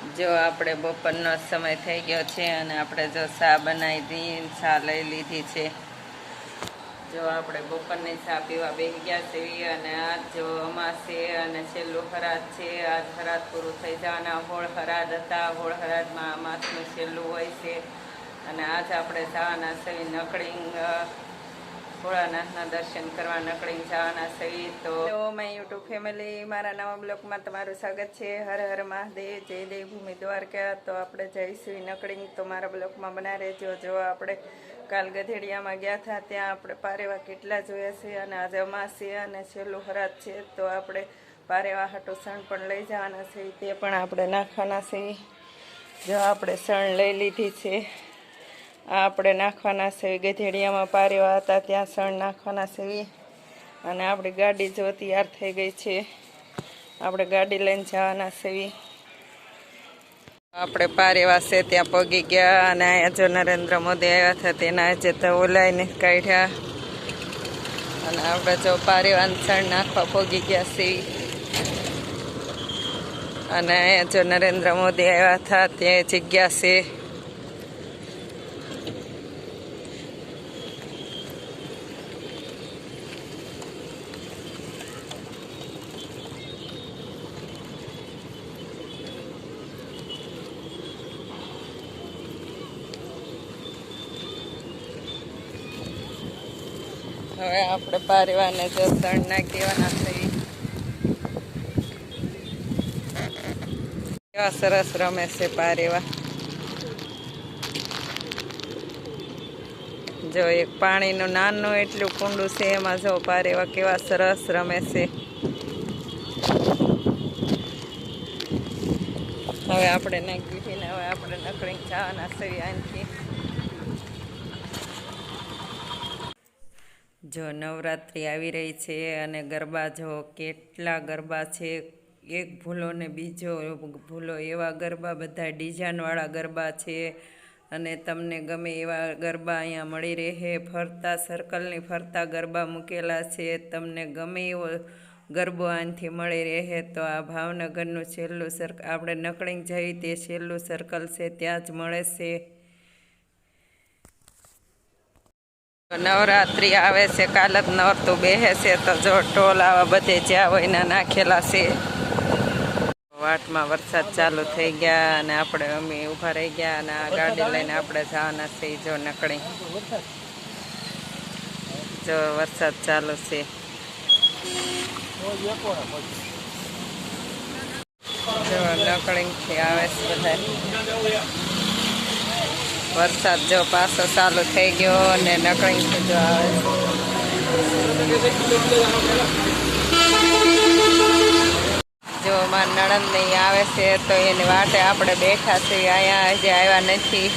જો આપણે બપોરનો સમય થઈ ગયો છે અને આપણે જો ચા બનાવી દઈએ ચા લઈ લીધી છે. જો આપણે બપોરની ચા પીવા બેસી ગયા છીએ અને આજ જો અમાસ છે અને છેલ્લું હરાદ છે. આજ હરાદ પૂરું થઈ જવાના. હોળ હરાદ હતા. હોળ હરાદમાં અમાસનું છેલ્લું હોય છે. અને આજ આપણે જવાના છીએ નકળીંગ ભોળાનાથના દર્શન કરવા નકળી જવાના સહિત તો મેં યુટ્યુબ ફેમિલી, મારા નવા બ્લોગમાં તમારું સ્વાગત છે. હર હર મહાદેવ, જય દેવભૂમિ દ્વારકા. તો આપણે જઈશું નકળી તો મારા બ્લોગમાં બના રહેજો. જો આપણે કાલ ગધેડિયામાં ગયા હતા, ત્યાં આપણે પારેવા કેટલા જોયા છે અને આજે અમાસી અને છેલ્લું હરાત છે. તો આપણે પારેવા હાટો સણ પણ લઈ જવાના છે તે પણ આપણે નાખવાના છે. જો આપણે સણ લઈ લીધી છે. આપણે નાખવાના છે. ગધેડિયામાં પારેવા હતા ત્યાં સણ નાખવાના છે. અને આપણી ગાડી જો તૈયાર થઈ ગઈ છે. આપણે ગાડી લઈને જવાના છે. આપણે પારેવા છે ત્યાં પગી ગયા અને અહીંયા જો નરેન્દ્ર મોદી આવ્યા હતા તેના આજે તો ઓલાઈને કાઢ્યા. અને આપણે જો પારેવાન સણ નાખવા પગી ગયા છીએ અને અહીંયા જો નરેન્દ્ર મોદી આવ્યા હતા ત્યાં જગ્યા છે. હવે આપણે પારેવાને જો ના કેવાના થઈ કેવા સરસ રમે છે પારેવા જો એક પાણીનું નાનું એટલું કુંડું છે, એમાં જો પારેવા કેવા સરસ રમે છે. હવે આપણે નાખી હવે આપણે નકળી જવાના છે અહીંથી જો નવરાત્રિ આવી રહી છે અને ગરબા જો કેટલા ગરબા છે, એક ભૂલો ને બીજો ભૂલો, એવા ગરબા બધા ડિઝાઇનવાળા ગરબા છે અને તમને ગમે એવા ગરબા અહીંયા મળી રહે. ફરતા સર્કલની ફરતા ગરબા મૂકેલા છે, તમને ગમે એવો ગરબો આનથી મળી રહે તો આ ભાવનગરનું છેલ્લું સર્કલ આપણે નકળીંગ જઈ તે છેલ્લું સર્કલ છે, ત્યાં જ મળે છે. નવરાત્રિ આવે છે, કાલ જ નવરતું બેસે છે, તો જો ટોલ આવા બધે જ્યાં હોય નાખેલા છે. વાટમાં વરસાદ ચાલુ થઈ ગયા અને આપણે અમે ઊભા રહી ગયા અને આ ગાડી લઈને આપણે જવાના છે જો નકળી. જો વરસાદ ચાલુ છે. જો નકળીથી આવે છે બધા. વરસાદ જો પાછો ચાલુ થઈ ગયો અને નકળી જો આવે. જો મારા નણંદ નહીં આવે છે, તો એની વાટે આપણે બેઠા છીએ. અહીંયા હજી આવ્યા નથી.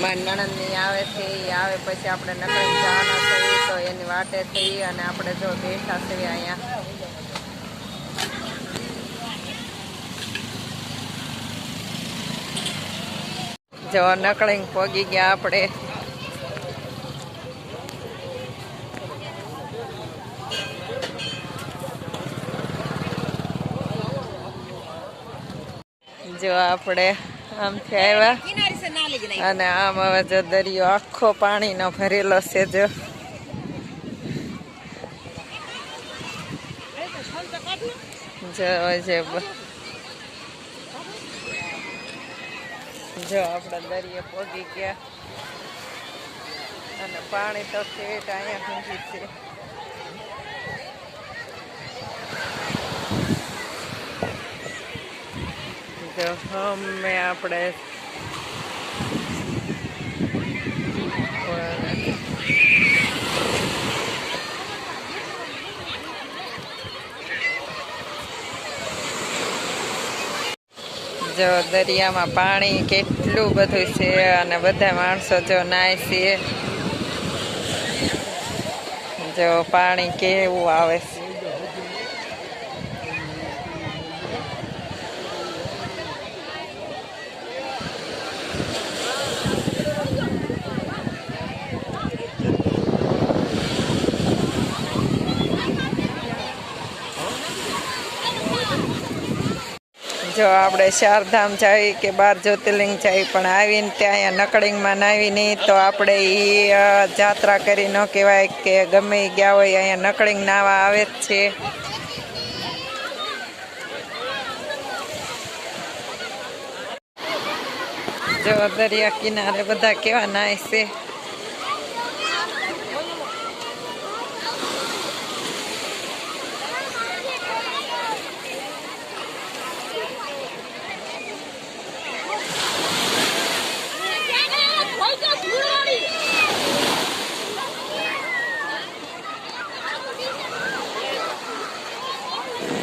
મારા નણંદ નહીં આવે છે એ આવે પછી આપણે નકળી જવાના છીએ તો એની વાટે થઈ અને આપણે જો બેઠા છીએ અહીંયા. જો નકળીને પોગી ગયા આપણે. જો આપણે આમથી આવ્યા. અને આમ હવે જો દરિયો આખો પાણીનો ભરેલો છે જો. જો જે આપણે દરિયે પહોંચી ગયા. અને પાણી તો ઠેઠ અહીંયા સુધી છે. જો અમે આપણે જો દરિયામાં પાણી કેટલું બધું છે અને બધા માણસો જો નાય છે. જો પાણી કેવું આવે છે. જો આપણે ચારધામ જાય કે બાર જ્યોતિર્લિંગ જાય, પણ આવીને ત્યાં અહીંયા નકળિંગમાં નાવી નહીં તો આપણે એ જાત્રા કરી ન કહેવાય કે ગમે ગયા હોય અહીંયા નકળિંગ નાવા આવે જ છે. જો દરિયા કિનારે બધા કેવા નાય છે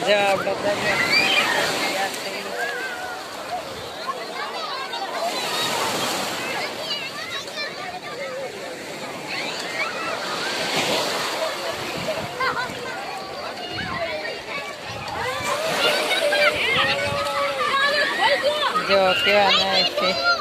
જો આપણે દરિયા કિનારે ગયા છીએ. જો કેવા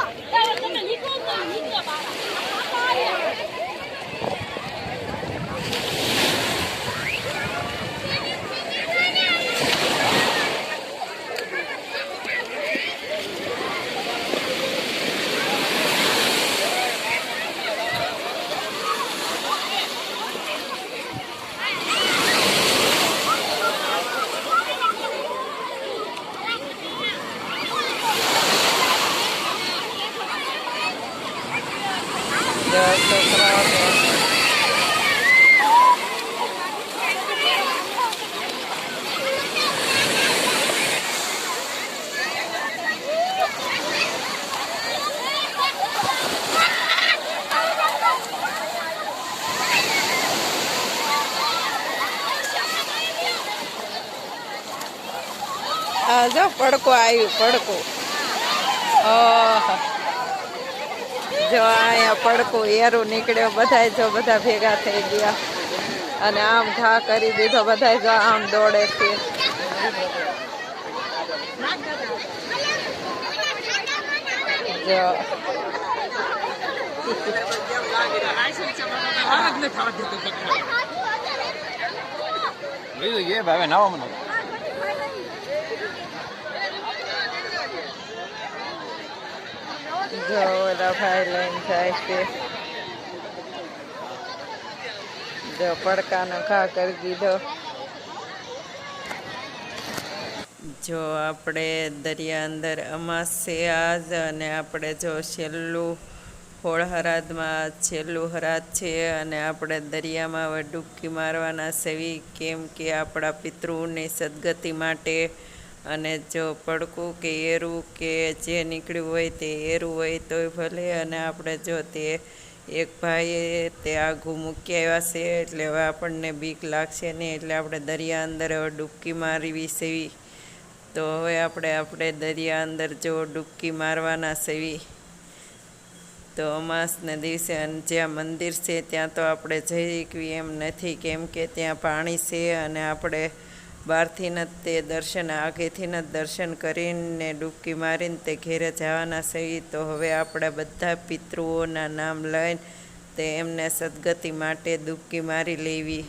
નાય છે જો છોકરાઓ છે. આ જો પડકો આવ્યું પડકો ઓહ જો અહીંયા પડકો એરું નીકળ્યો બધાય જો બધા ભેગા થઈ ગયા. અને આમ ઘા કરી દીધો બધાય જો આમ દોડે છે જો એ ભાવે નાવા મને. જો ઓલા ભાઈ લઈને જાય છે જો પડકાનો ઘા કરી દીધો જો આપણે દરિયા અંદર અમાસે આજ અને આપણે જો છેલ્લું હોળ હરાદમાં છેલ્લું હરાદ છે અને આપણે દરિયામાં ડૂબકી મારવાના સેવી કેમ કે આપણા પિતૃની સદગતિ માટે અને જો પડકું કે એરું કે જે નીકળ્યું હોય તે એરું હોય તોય ભલે. અને આપણે જો તે એક ભાઈએ તે આઘું મૂકી આવ્યા છે, એટલે હવે આપણને બીક લાગશે નહીં. એટલે આપણે દરિયા અંદર હવે ડૂબકી મારવી સેવી તો હવે આપણે આપણે દરિયા અંદર જો ડૂબકી મારવાના સેવી તો અમાસને દિવસે અને જ્યાં મંદિર છે ત્યાં તો આપણે જઈ શકવી એમ નથી. કેમ કે ત્યાં પાણી છે અને આપણે બહારથી જ તે દર્શન, આગેથી જ દર્શન કરીને ડૂબકી મારીને તે ઘેરે જવાના છે તો હવે આપણે બધા પિતૃઓના નામ લઈને તે એમને સદગતિ માટે ડૂબકી મારી લેવી.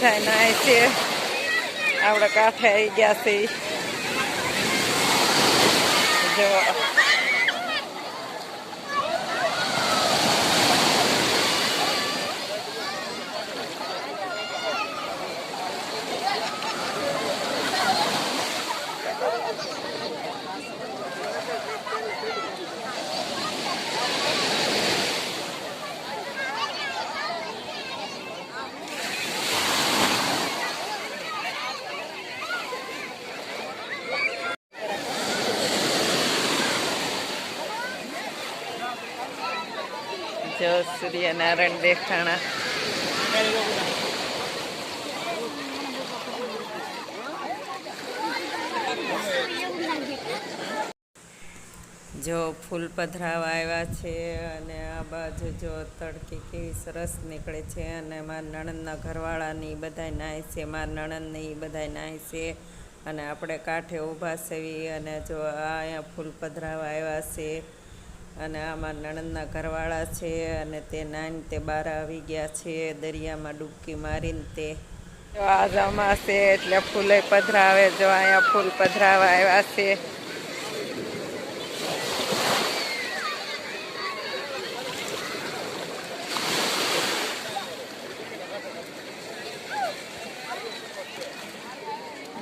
બધા નાય છે. આપણે કાંઠે આવી ગયા છે. જો જો સૂર્યનારાયણ દેખાણા જો ફૂલ પધરાવા આવ્યા છે અને આ બાજુ જો તડકી કેવી સરસ નીકળે છે અને મારા નણંદના ઘરવાળાની બધા નાય છે, મારા નણંદની બધા નાય છે અને આપણે કાંઠે ઊભા સેવી અને જો આ અહીંયા ફૂલ પધરાવા આવ્યા છે અને આમાં નણંદના ઘરવાળા છે અને તે નાની તે બહાર આવી ગયા છે, દરિયામાં ડૂબકી મારીને તે. આજ આ જમાશે એટલે ફૂલે પધરાવે, જો અહીંયા ફૂલ પધરાવા આવ્યા છે.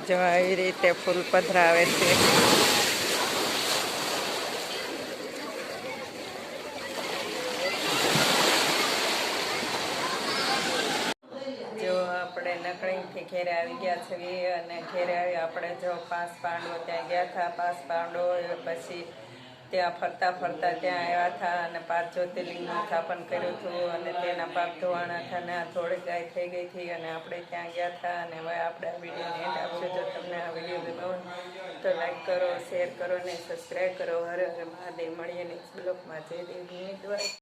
જો આવી રીતે ફૂલ પધરાવે છે જો આપણે નકળીથી ઘેરે આવી અને ઘેરે આપણે જો પાંચ પાંડવો ત્યાં ગયા હતા પાંચ પાંડવો પછી ત્યાં ફરતા ફરતા ત્યાં આવ્યા હતા અને પાંચ જ્યોતિર્લિંગનું સ્થાપન કર્યું હતું અને તેના પાપ ધોવાણા હતા ને થોડી ગાય થઈ ગઈ હતી અને આપણે ત્યાં ગયા હતા અને હવે આપણે આ વિડીયોને એન્ડ આપશું. જો તમને આ વીડિયો ગમ્યો તો લાઈક કરો શેર કરો ને સબસ્ક્રાઈબ કરો. હરે હરે મહાદેવ. મળીએ નેક્સ્ટ બ્લોગમાં જય દેવ.